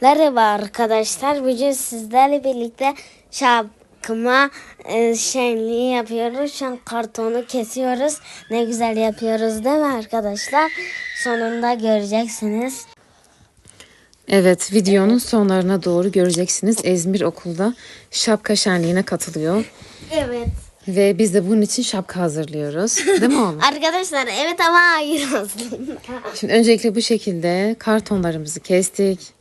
Merhaba arkadaşlar. Bugün sizlerle birlikte şapkıma e, şenliği yapıyoruz. Şu an kartonu kesiyoruz. Ne güzel yapıyoruz değil mi arkadaşlar? Sonunda göreceksiniz. Evet, videonun sonlarına doğru göreceksiniz. Ezmir okulda şapka şenliğine katılıyor. Evet. Ve biz de bunun için şapka hazırlıyoruz. Değil mi oğlum? Arkadaşlar evet ama hayır aslında. Şimdi öncelikle bu şekilde kartonlarımızı kestik.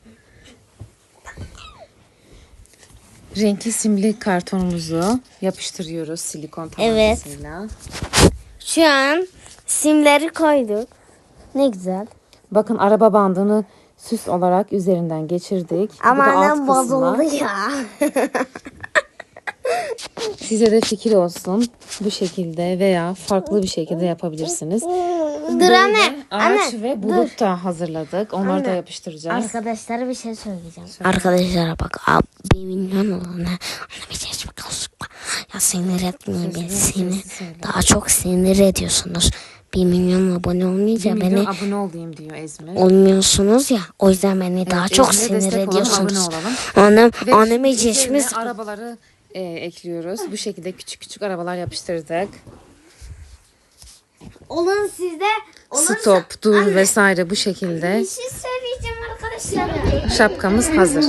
Renkli simli kartonumuzu yapıştırıyoruz silikon Evet. tabancasıyla. Şu an simleri koyduk. Ne güzel. Bakın araba bandını süs olarak üzerinden geçirdik. Bu Ama da alt annem bozuldu ya. Size de fikir olsun. Bu şekilde veya farklı bir şekilde yapabilirsiniz. Dur anne. Ağaç Anne. ve bulut da hazırladık. Onları da yapıştıracağız. Arkadaşlara bir şey söyleyeceğim. Arkadaşlara bak abi milyon olana ona bir şey kalsın. Ya sinir etmeyin beni seni. Daha çok sinir ediyorsunuz. Bir milyon abone olmayınca Bir beni abone olayım diyor Ezmir. olmuyorsunuz ya. O yüzden beni daha çok Ezmir'e sinir destek olalım, ediyorsunuz. abone olalım. Annem, Ve anneme üzerine geçmiş. arabaları e, ekliyoruz. Bu şekilde küçük küçük arabalar yapıştırdık. Olun sizde. Stop, dur vesaire bu şekilde Bir şey söyleyeceğim arkadaşlar. şapkamız hazır.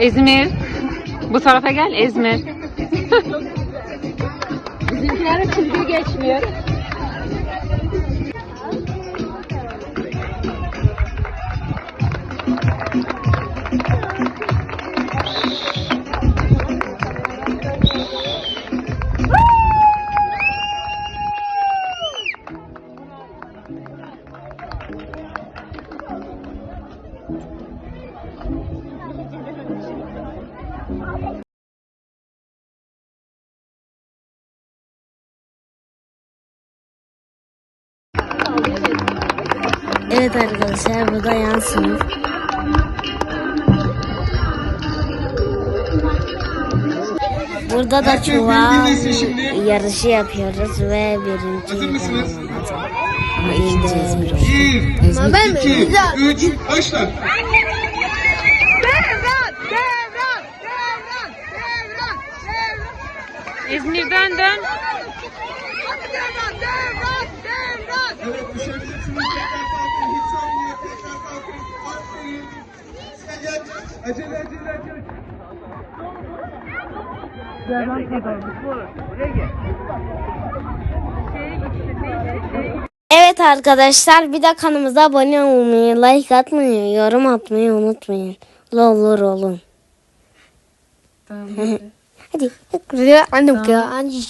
İzmir. Bu tarafa gel İzmir. Bizimkilerin çizgi geçmiyor. Evet arkadaşlar bu da yan. Burada da çuval yarışı yapıyoruz ve birinci ben. Ama İzmir oldu. Bir, Ezmir iki, üç, başla. İzmir dön. Evet düşebilirsiniz. Tekrar kalkın. Hiç Gel, Acele acele acele. Evet arkadaşlar bir de kanalımıza abone olmayı, like atmayı, yorum atmayı unutmayın. Olur olun. Tamam. Hadi. Hadi. Annem anneciğim.